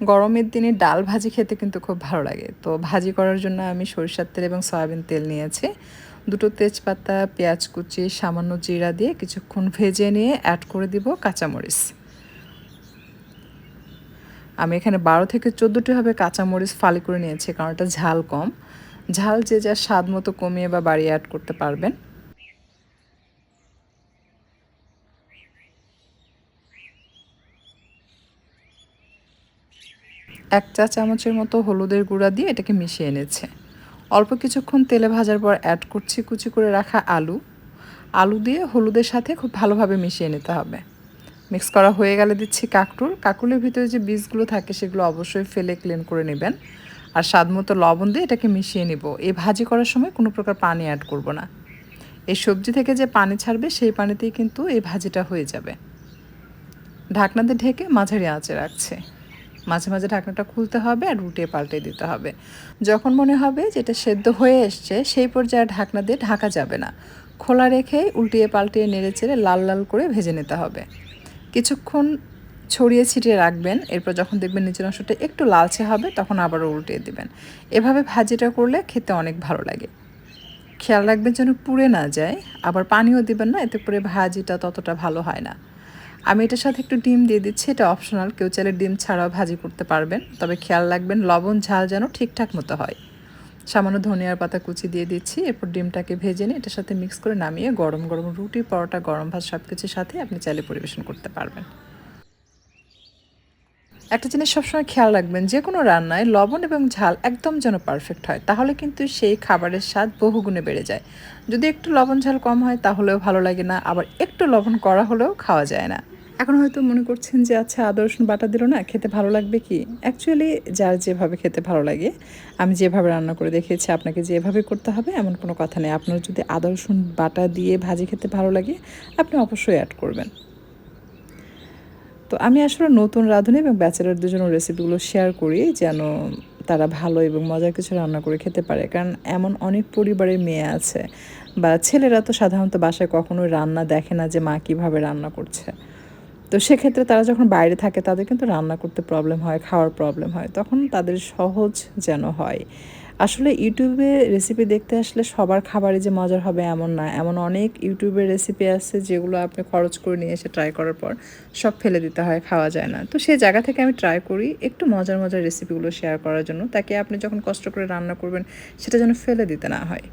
গরমের দিনে ডাল ভাজি খেতে কিন্তু খুব ভালো লাগে। তো ভাজি করার জন্য আমি সরিষার তেল এবং সয়াবিন তেল নিয়েছি। দুটো তেজপাতা, পেঁয়াজ কুচি, সামান্য জিরা দিয়ে কিছুক্ষণ ভেজে নিয়ে অ্যাড করে দিব কাঁচামরিচ। আমি এখানে বারো থেকে চোদ্দোটি হবে কাঁচামরিচ ফালি করে নিয়েছি, কারণ এটা ঝাল কম। ঝাল যে যার স্বাদ মতো কমিয়ে বা বাড়িয়ে অ্যাড করতে পারবেন। এক চা চামচের মতো হলুদের গুঁড়া দিয়ে এটাকে মিশিয়ে এনেছে। অল্প কিছুক্ষণ তেলে ভাজার পর অ্যাড করছি কুচি করে রাখা আলু। আলু দিয়ে হলুদের সাথে খুব ভালোভাবে মিশিয়ে নিতে হবে। মিক্স করা হয়ে গেলে দিচ্ছি কাকরুল। কাকরুলের ভিতরে যে বীজগুলো থাকে সেগুলো অবশ্যই ফেলে ক্লিন করে নেবেন। আর স্বাদ মতো লবণ দিয়ে এটাকে মিশিয়ে নিব। এই ভাজি করার সময় কোনো প্রকার পানি অ্যাড করব না। এই সবজি থেকে যে পানি ছাড়বে সেই পানিতেই কিন্তু এই ভাজিটা হয়ে যাবে। ঢাকনাতে ঢেকে মাঝারি আঁচে রাখছে। মাঝে মাঝে ঢাকনাটা খুলতে হবে আর উল্টিয়ে পাল্টে দিতে হবে। যখন মনে হবে যেটা সেদ্ধ হয়ে এসছে, সেই পর্যায়ে ঢাকনা দিয়ে ঢাকা যাবে না। খোলা রেখে উল্টিয়ে পাল্টিয়ে নেড়ে চেড়ে লাল লাল করে ভেজে নিতে হবে। কিছুক্ষণ ছড়িয়ে ছিটিয়ে রাখবেন, এরপর যখন দেখবেন নিচের অংশটা একটু লালচে হবে, তখন আবারও উল্টিয়ে দিবেন। এভাবে ভাজিটা করলে খেতে অনেক ভালো লাগে। খেয়াল রাখবেন যেন পুড়ে না যায়, আবার পানিও দিবেন না, এতে করে ভাজিটা ততটা ভালো হয় না। আমি এটার সাথে একটু ডিম দিয়ে দিচ্ছি, এটা অপশনাল কেউ চাইলে ডিম ছাড়াও ভাজি করতে পারবেন। তবে খেয়াল রাখবেন, লবণ, ঝাল যেন ঠিকঠাক মতো হয়। সামান্য ধনিয়ার পাতা কুচি দিয়ে দিচ্ছি, এরপর ডিমটাকে ভেজে নিয়ে এটার সাথে মিক্স করে নামিয়ে গরম গরম রুটি, পরোটা, গরম ভাত সব কিছুর সাথে আপনি চাইলে পরিবেশন করতে পারবেন। একটা জিনিস সবসময় খেয়াল রাখবেন, যে কোনো রান্নায় লবণ এবং ঝাল একদম যেন পারফেক্ট হয়, তাহলে কিন্তু সেই খাবারের স্বাদ বহুগুণে বেড়ে যায়। যদি একটু লবণ ঝাল কম হয়, তাহলেও ভালো লাগে না, আবার একটু লবণ করা হলেও খাওয়া যায় না। এখন হয়তো মনে করছেন যে আচ্ছা আদা, রসুন, বাটা দিল না, খেতে ভালো লাগবে কি? অ্যাকচুয়ালি যার যেভাবে খেতে ভালো লাগে, আমি যেভাবে রান্না করে দেখিয়েছি, আপনাকে যেভাবে করতে হবে, এমন কোনো কথা নেই। আপনার যদি আদা, রসুন, বাটা দিয়ে ভাজি খেতে ভালো লাগে, আপনি অবশ্যই অ্যাড করবেন। তো আমি আসলে নতুন রাঁধুনি এবং ব্যাচেলারদের জন্য রেসিপিগুলো শেয়ার করি যেন তারা ভালো এবং মজার কিছু রান্না করে খেতে পারে। কারণ এমন অনেক পরিবারের মেয়ে আছে বা ছেলেরা তো সাধারণত বাসায় কখনোই রান্না দেখে না যে মা কীভাবে রান্না করছে। তো সেক্ষেত্রে তারা যখন বাইরে থাকে তাদের কিন্তু রান্না করতে প্রবলেম হয়, খাওয়ার প্রবলেম হয়, তখন তাদের সহজ যেন হয়। আসলে ইউটিউবে রেসিপি দেখতে আসলে সবার খাবারই যে মজার হবে এমন না। এমন অনেক ইউটিউবের রেসিপি আছে যেগুলো আপনি খরচ করে নিয়ে এসে ট্রাই করার পর সব ফেলে দিতে হয়, খাওয়া যায় না। তো সেই জায়গা থেকে আমি ট্রাই করি একটু মজার মজার রেসিপিগুলো শেয়ার করার জন্য। তাকে আপনি যখন কষ্ট করে রান্না করবেন, সেটা যেন ফেলে দিতে না হয়।